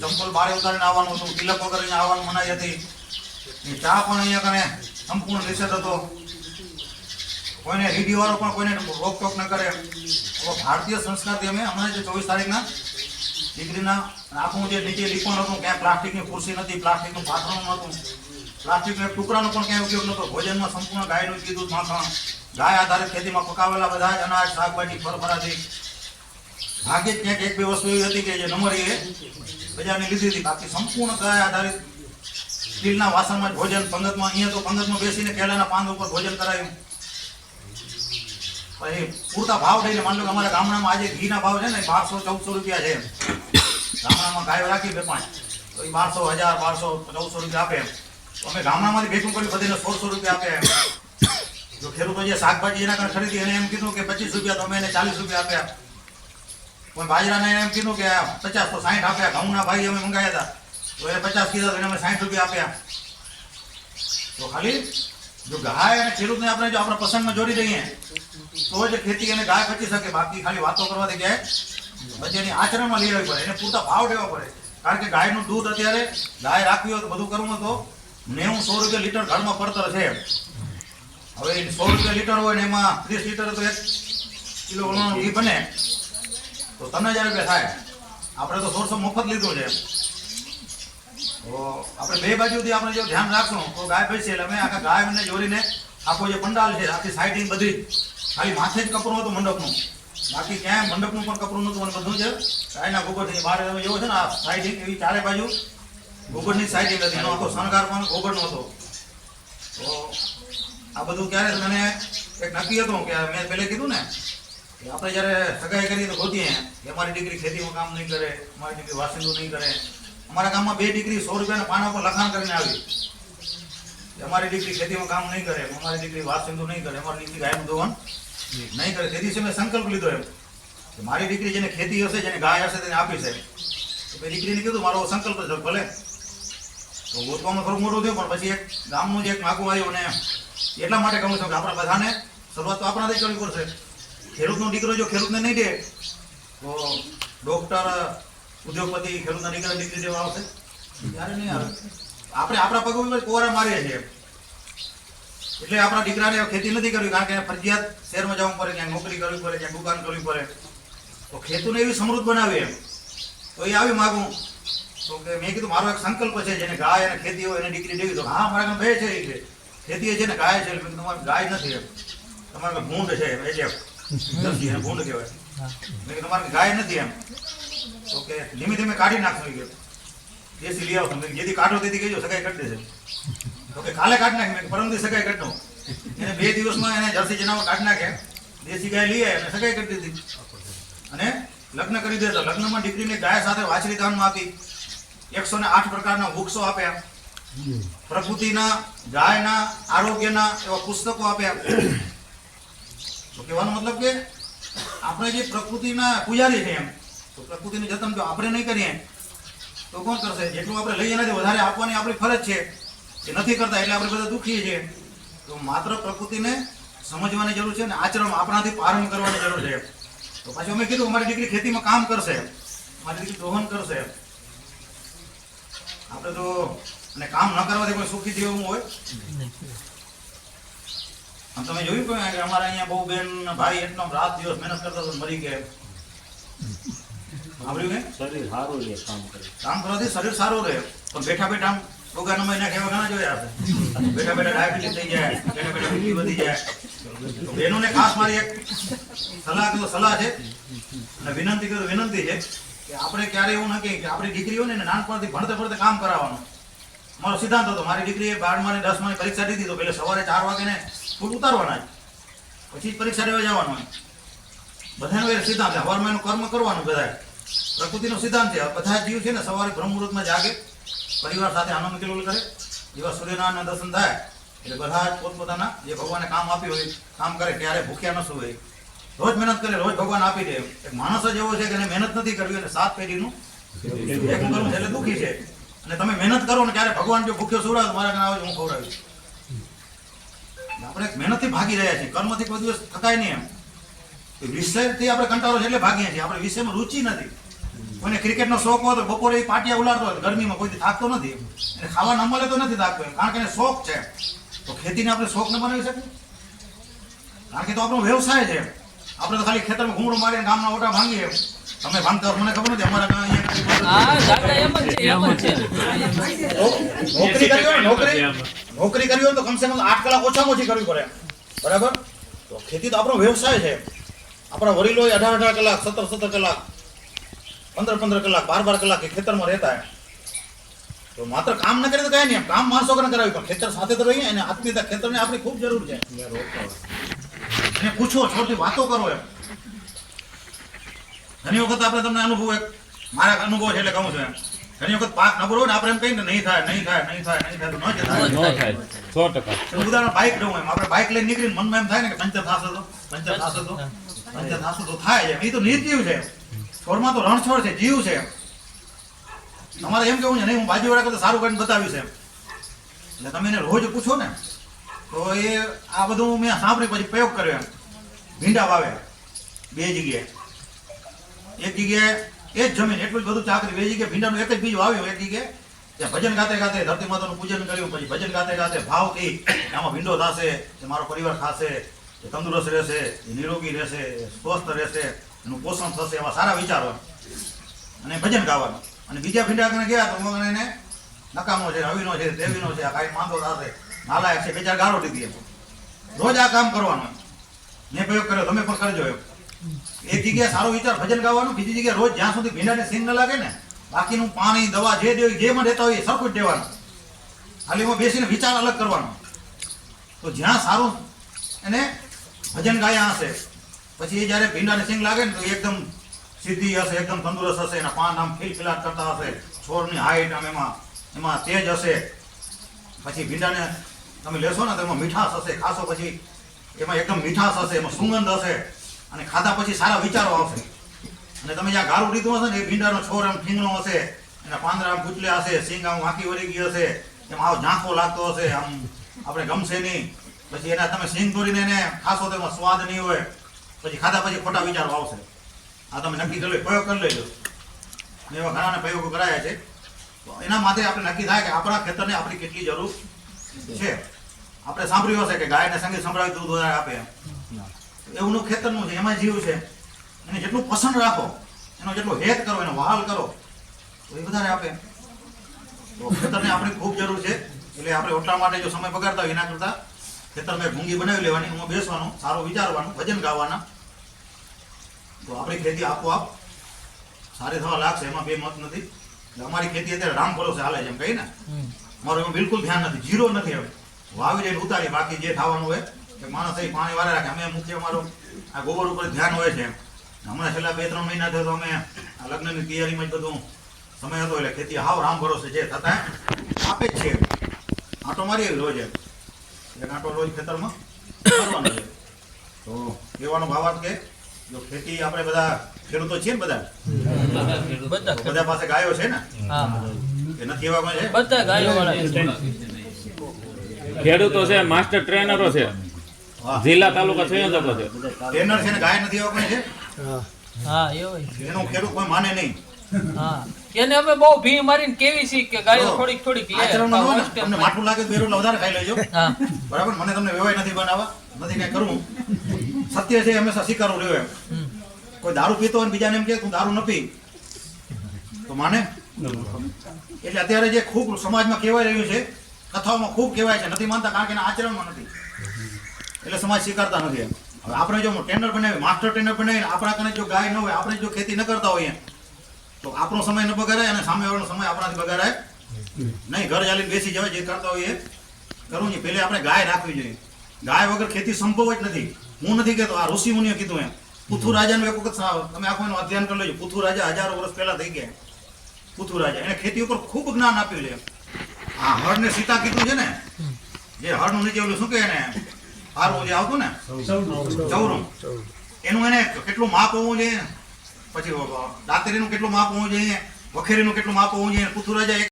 ચંપલ બારે ઉતારીને આવવાનું હતું, તિલક વગર અહીંયા આવવાનું મનાઈ હતી. ચા પણ અહીંયા કને સંપૂર્ણ નિષેધ હતો. કોઈને રેડિયો વાળો પણ કોઈને રોકટોક ન કરે. હવે ભારતીય સંસ્કારથી અમે હમણાં જે ચોવીસ તારીખના દીકરીના આખું જે નીચે લીપણ હતું, ક્યાંય પ્લાસ્ટિકની ખુરશી નથી પ્લાસ્ટિકનું પાથરણું નહોતું. પ્લાસ્ટિકના ટુકડાનો પણ ક્યાંય ઉપયોગ નહોતો. ભોજનમાં સંપૂર્ણ ગાયનું કીધું માખણ. ગાય આધારિત ખેતીમાં પકાવેલા બધા જ અનાજ, શાકભાજી ફળફળાથી ભાગ્યે જ ક્યાંક એક બે વસ્તુ એવી હતી કે જે નંબરી એ બજારની લીધી હતી. બાકી સંપૂર્ણ ગાય આધારિત સ્ટીલના વાસણમાં ભોજન, પંગતમાં, અહીંયા તો પંગતમાં બેસીને કેળાના પાંદ ઉપર ભોજન કરાયું. પછી પૂરતા ભાવ થઈને માન લો કે અમારા ગામડામાં આજે ઘીના ભાવ છે ને, બારસો, ચૌદસો રૂપિયા છે ગામડામાં ગાયો રાખી બે પાંચ. તો એ બારસો, હજાર, બારસો, ચૌદસો રૂપિયા આપે તો અમે ગામડામાંથી ભેગું કર્યું, બધીને સોળસો રૂપિયા આપે જો ખેડૂતો જે શાકભાજી એના કારણે ખરીદી, એને એમ કીધું કે પચીસ રૂપિયા તો અમે એને ચાલીસ રૂપિયા આપ્યા. કોઈ બાજરાને એમ કીધું કે પચાસ તો સાઠ આપ્યા, ઘઉંના ભાઈ અમે મંગાવ્યા હતા. તો એને પચાસ કીધા એને અમે સાઠ રૂપિયા આપ્યા. તો ખાલી જો ગાય અને ખેડૂતને આપણે જો આપણા પસંદમાં જોડી દઈએ, તો જ ખેતી અને ગાય ખચી શકે. બાકી ખાલી વાતો કરવાથી ક્યાંય પછી આચરણમાં લઈ આવવી પડે, એને પૂરતા ભાવ દેવા પડે. કારણ કે ગાયનું દૂધ અત્યારે ગાય રાખવી હોય તો બધું કરવું તો નેવું સો રૂપિયા લીટર ઘરમાં પડતર છે હવે સો રૂપિયા લીટર હોય ને એમાં ત્રીસ લીટર તો એક કિલો ઘી બને. તો ત્રણ હજાર રૂપિયા થાય, આપણે તો સોળસો મફત લીધું છે. તો આપણે બે બાજુથી આપણે જો ધ્યાન રાખશું, તો ગાય ભેંસી એટલે અમે આખા ગાયને જોડીને આખો જે પંડાલ છે, આખી સાઈડિંગ બધી, ખાલી માથે જ કપડું હતું મંડપનું. બાકી ક્યાંય મંડપનું પણ કપડું નહોતું અને બધું છે ગાયના ગોબરથી બહાર તમે જોવો છે ને, આ સાઇડિંગ એવી ચારે બાજુ ગોબરની સાઇડિંગ હતી. એનો આખો શણગાર પણ ગોબરનો હતો. તો આ બધું ક્યારે મને એક નક્કી હતું કે મેં પહેલે કીધું ને આપણે જ્યારે સગાઈ કરીએ તો ગોતીએ, કે અમારી દીકરી ખેતીમાં કામ નહીં કરે, અમારી દીકરી વાસિંદુ નહીં કરે. અમારા ગામમાં બે દીકરી સો રૂપિયાના પાના પર લખાણ કરીને આવી. અમારી દીકરી ખેતીમાં કામ નહીં કરે, અમારી દીકરી વાસિંદુ નહીં કરે, અમારી દીકરી ગાયનું ધોવણ નહીં કરે. તે દિવસે મેં સંકલ્પ લીધો એમ. કે મારી દીકરી જેને ખેતી હશે, જેને ગાય હશે, તેને આપી છે તો મેં દીકરીને કીધું, મારો સંકલ્પ છે ભલે. તો ગોતવામાં થોડું મોટું થયું, પણ પછી એક ગામનું જે એક માગું આવ્યું અને એટલા માટે કહું છું કે આપણા બધાને શરૂઆત તો આપણાથી કરવી પડશે. ખેડૂતનો દીકરો જો ખેડૂતને નહીં દે, તો ડોક્ટર ઉદ્યોગપતિ ખેડૂતના દીકરા દીકરી જેવા આવશે. ત્યારે નહીં આવે? આપણે આપણા પગ કોરા મારીએ છીએ. એટલે આપણા દીકરાને ખેતી નથી કરવી, કારણ કે ફરજિયાત શહેરમાં જવું પડે ક્યાંક નોકરી કરવી પડે ક્યાંક દુકાન કરવી પડે. તો ખેતુને એવી સમૃદ્ધ બનાવી એમ તો એ આવી માગું. તો કે મેં કીધું, મારો એક સંકલ્પ છે, જેને ગાય અને ખેતી હોય એને દીકરી દેવી. તો હા, મારા બે છે એ ખેતી છે ને ગાય છે કીધું ગાય નથી એમ. તમારે ભૂંડ છે એટલે તમારે ગાય નથી એમ. તો કે, ધીમે ધીમે કાઢી નાખશું કે, દેશી લઈ આવો જેથી કાઢો તેથી કહેજો, સગાઈ કરી તો કે, કાલે કાઢી નાખે. મેં કીધું સગાઈ કરી એને બે દિવસમાં એને જર્સી જનાવર કાઢી નાખે. દેશી ગાય લઈ અને સગાઈ કરી દીધી. અને લગ્ન કરી દેતો લગ્નમાં દીકરીને ગાય સાથે વાછરી દાનમાં આપી. એકસો ને આઠ પ્રકારના વૃક્ષો આપ્યા પ્રકૃતિના, ગાયના, આરોગ્યના એવા પુસ્તકો આપ્યા તો કહેવાનો મતલબ કે આપણે જે પ્રકૃતિના પૂજારી છે એમ, તો પ્રકૃતિનું જતન જો આપણે નહીં કરીએ. તો કોણ કરશે? જેટલું આપણે લઈએ નથી વધારે આપવાની આપણી ફરજ છે. એ નથી કરતા એટલે આપણે બધા દુઃખીએ છીએ. તો માત્ર પ્રકૃતિને સમજવાની જરૂર છે અને આચરણ આપણાથી પારણ કરવાની જરૂર છે. તો પાછું અમે કીધું, અમારી દીકરી ખેતીમાં કામ કરશે. મારી દીકરી દોહન કરશે. આપણે તો અને કામ ન કરવાથી કોઈ સુખી જેવું હોય. તમે જોયું કે કે અમારા અહીંયા બહુ બેન ભાઈ એટલો રાત દિવસ મહેનત કરતા તો મરી ગયા સાંભળ્યું કે? શરીર સારું રહે કામ કરે. કામ કરવાથી શરીર સારું રહે. પણ બેઠા બેઠા આમ રોગા નમાઈ ના કહેવા ઘણા જોયા આપણે બેઠા બેઠા ડાયાબિટીસ થઈ જાય બેઠા બેઠા બીપી વધી જાય. બહેનોને ખાસ મારી એક સલાહ તો સલાહ છે. અને વિનંતી કરું વિનંતી છે કે આપણે ક્યારે એવું ન કહીએ કે આપણી દીકરીઓને નાનપણથી ભણતે ભણતે કામ કરાવવાનું. મારો સિદ્ધાંત હતો, મારી દીકરીએ બારમા ને દસમાની પરીક્ષા દીધી તો પેલે સવારે ચાર વાગે ને ફૂટ ઉતારવાના જ પછી પરીક્ષા રહેવા જવાનું હોય. બધાનો એ સિદ્ધાંત છે, હવારમાં એનું કર્મ કરવાનું બધાએ પ્રકૃતિનો સિદ્ધાંત છે, બધા જીવ છે ને સવારે બ્રહ્મ મુહૂર્તમાં જાગે, પરિવાર સાથે આનંદ કિલોલ કરે, જેવા સૂર્યનારાયણના દર્શન થાય, એટલે બધા જ પોતપોતાના જે ભગવાને કામ આપ્યું હોય, કામ કરે, ક્યારે ભૂખ્યા ન સુવે રોજ મહેનત કરે, રોજ ભગવાન આપી દે. એક માણસ જ એવો છે કે એને મહેનત નથી કરવી અને સાત પેઢીનું એક કરવું એટલે દુઃખી છે. અને તમે મહેનત કરો ને ત્યારે ભગવાન જો ભૂખ્યો સુવડાવે મારા ઘરે આવે હું ખવડાવીશ. આપણે મહેનતથી ભાગી રહ્યા છીએ. કર્મથી કોઈ દિવસ થકાય નહીં એમ. વિષયથી આપણે કંટાળો છે એટલે ભાગીએ છીએ. આપણે વિષયમાં રુચિ નથી. કોઈને ક્રિકેટનો શોખ હોય તો બપોરે પાટિયા ઉલાડતો હોય ગરમીમાં કોઈ થાકતો નથી એને ખાવા ન મળે તો નથી થાકતો એમ. કારણ કે એને શોખ છે. તો ખેતીને આપણે શોખ ન બનાવી શકીએ. કારણ કે તો આપણો વ્યવસાય છે આપણે તો ખાલી ખેતરમાં ઘૂમડો મારીને ગામના ઓટા ભાંગીએ તમે ભાંગતા હોય મને ખબર નથી અમારા ગામ અહીંયા હા દાદા એમ જ છે એમ જ છે. નોકરી કરવી હોય નોકરી? નોકરી કરવી હોય તો કમસે કમ આઠ કલાક ઓછામાં ઓછી કરવી પડે. બરાબર? તો ખેતી તો આપણો વ્યવસાય છે. આપણા વડીલો અઢાર અઢાર કલાક સત્તર સત્તર કલાક પંદર પંદર કલાક બાર બાર કલાક એ ખેતરમાં રહેતા હોય તો માત્ર કામ ન કરે તો કઈ નહીં કામ માણસો કરે કરાવી પણ ખેતર સાથે તો રહીએ અને આત્મીયતા ખેતરને આપણી ખૂબ જરૂર છે. એને પૂછો છોટી વાતો કરો એમ. ઘણી વખત આપણે તમને અનુભવ એક મારા અનુભવ છે એટલે કહું છું એમ. ઘણી વખત પાક નબળો હોય ને આપણે એમ કહીએ નહીં થાય નહીં થાય નહીં થાય નહીં થાય તો ન થાય. સો ટકા. ઉદાહરણ બાઇક લઉં એમ. આપણે બાઇક લઈને નીકળીને મનમાં એમ થાય ને કે પંચર થશે તો પંચર થશે તો પંચર થશે તો થાય છે એ તો નિર્જીવ છે. છોડમાં તો રણછોડ છે જીવ છે. તમારે એમ કેવું છે નહીં હું બાજુવાળા કરતા સારું કરીને બતાવ્યું છે એટલે તમે એને રોજ પૂછો ને તો એ આ બધું મેં સાંભળ્યું પછી પ્રયોગ કર્યો એમ. ભીંડા વાવે બે જગ્યાએ. એક જગ્યાએ એ જ જમીન એટલું જ બધું ચાકરી બે કે ભીંડાનું એક જ બીજ વાવ્યું એક જગ્યાએ. ત્યાં ભજન ગાતે ગાતે ધરતી માતાનું પૂજન કર્યું, પછી ભજન ગાતે ગાતે ભાવ કહી આમાં ભીંડો થશે મારો પરિવાર ખાશે, એ તંદુરસ્ત રહેશે, એ નિરોગી રહેશે સ્વસ્થ રહેશે, એનું પોષણ થશે, એવા સારા વિચારો. અને ભજન ગાવાનું. અને બીજા ભીંડા કને ગયા તો એને નકામો છે, રવિનો છે, દેવીનો છે, આ કાંઈ માંગો થશે. નાલાયક છે, બે ચાર ગાળો દીધી એમ. રોજ આ કામ કરવાનું. મેં પ્રયોગ કર્યો, તમે પણ કરજો એમ. એક જગ્યાએ સારો વિચાર ભજન ગાવાનું, બીજી જગ્યાએ રોજ જ્યાં સુધી ભીંડાને સિંગ ન લાગે ને, બાકીનું પાણી, દવા જે દે જેમાં દેતા હોય એ સરખું જ દેવાનું. ખાલી એમાં બેસીને વિચાર અલગ કરવાનો. તો જ્યાં સારું એને ભજન ગાયા હશે, પછી એ જ્યારે ભીંડાને સિંગ લાગે ને, તો એકદમ સીધી હશે, એકદમ તંદુરસ્ત હશે, એના પાન આમ ખિલખિલાટ કરતા હશે, છોડની હાઈટ આમ એમાં એમાં તેજ હશે. પછી ભીંડાને તમે લેશો ને, તો એમાં મીઠાશ હશે, ખાશો પછી એમાં એકદમ મીઠાશ હશે, એમાં સુગંધ હશે. અને ખાધા પછી સારા વિચારો આવશે. અને તમે જ્યાં ગારું લીધું હશે ને, એ ભીંડાનો છોર આમ ઠીંગણો હશે, એના પાંદરા આમ કૂચલ્યા હશે, સિંગ આમ વાંકી વળી ગઈ હશે, એમાં આવો ઝાંખો લાગતો હશે, આમ આપણે ગમશે નહીં. પછી એના તમે સિંગ દોરીને એને ખાશો તો એમાં સ્વાદ નહીં હોય. પછી ખાધા પછી ખોટા વિચારો આવશે. આ તમે નક્કી કરી લો પ્રયોગ કરી લેજો. મેં એવા ઘણાને પ્રયોગો કરાયા છે. તો એના માટે આપણે નક્કી થાય કે આપણા ખેતરને આપણી કેટલી જરૂર છે. આપણે સાંભળ્યું હશે કે ગાયને સંગીત સંભળાવી દૂધ વધારે આપે એમ એવનું ખેતરનું છે એમાં જીવ છે. એને જેટલું પસંદ રાખો એનો જેટલો હેત કરો એનો વહાલ કરો તો એ વધારે આપે. તો ખેતરને આપણી ખૂબ જરૂર છે. એટલે આપણે ઓટલા માટે જો સમય બગાડતા હોય એના કરતાં ખેતરમાં એક ભૂંગી બનાવી લેવાની એમાં બેસવાનું સારું વિચારવાનું ભજન ગાવાના. તો આપણી ખેતી આપોઆપ સારી થવા લાગશે એમાં બે મત નથી. એટલે અમારી ખેતી અત્યારે રામ ભરોસે હાલે છે એમ કહીને મારું એમાં બિલકુલ ધ્યાન નથી જીરો નથી હવે. વાવી જઈને ઉતારી બાકી જે થવાનું હોય કે માણસ એ પાણી વાળા રાખે. અમે મુખ્ય અમારું આ ગોબર ઉપર ધ્યાન હોય છે. હમણાં છેલ્લા બે ત્રણ મહિના થયો તો અમે આ લગ્નની તૈયારીમાં જ બધું સમય હતો એટલે ખેતી હાવ રામ ભરોસે છે. થતા આપે જ છે. આંટો મારી રોજ એમ. એક આંટો રોજ ખેતરમાં છે. તો કહેવાનો ભાવાર્થ કે જો ખેતી આપણે બધા ખેડૂતો છીએ ને બધા? બધા પાસે ગાયો છે ને? એ નથી એવા કોઈ બધા ગાયો વાળા ખેડૂતો છે માસ્ટર ટ્રેનરો છે. જિલ્લા તાલુકા સંયોજકો છે. ટ્રેનર છે ને ગાય નથી એવા છે? હા. એવું એનું ખેડૂત કોઈ માને નહીં. હા. એને અમે બહુ ભી મારીને કેવી છે કે ગાયો થોડીક થોડીક લે. તમને માઠું લાગે તો બેરું વધારે ખાઈ લેજો. હા. બરાબર? મને તમને વ્યવહાર નથી બનાવવા. નથી કઈ કરવું. સત્ય છે હંમેશા સ્વીકારવું રહ્યું એમ. કોઈ દારૂ પીતો હોય ને બીજાને એમ કે તું દારૂ ન પી. તો માને? એટલે અત્યારે જે ખૂબ સમાજમાં કહેવાય રહ્યું છે કથાઓમાં ખૂબ કહેવાય છે નથી માનતા કારણ કે એના આચરણમાં નથી. એટલે સમાજ સ્વીકારતા નથી હવે આપણે જો ટેન્ડર બનાવી માસ્ટર ટેન્ડર બનાવીને આપણા કને જો ગાય ન હોય, આપણે જો ખેતી ન કરતા હોઈએ, તો આપણો સમય ન બગાડાય અને સામેવાળાનો સમય આપણાથી બગાડાય નહીં. ઘર ચાલીને બેસી જવાય, જે કરતા હોઈએ, કરવું જોઈએ પહેલે આપણે ગાય રાખવી જોઈએ. ગાય વગર ખેતી સંભવ જ નથી. હું નથી કહેતો, આ ઋષિ મુનિએ કીધું એમ. પુથુ રાજાનું એક વખત તમે આખું એનું અધ્યયન કરી લેજો. પુથુ રાજા હજારો વર્ષ પહેલા થઈ ગયા પુથુ રાજા. એને ખેતી ઉપર ખૂબ જ્ઞાન આપ્યું છે આ હળને સીતા કીધું છે ને? જે હળનું નીચે ઓલું શું કહે ને હારવું જે આવતું ને ચૌરું એનું એને કેટલું માપ હોવું જોઈએ? પછી દાતરીનું કેટલું માપ હોવું જોઈએ? વખેરીનું કેટલું માપ હોવું જોઈએ? પુથુ રાજા એક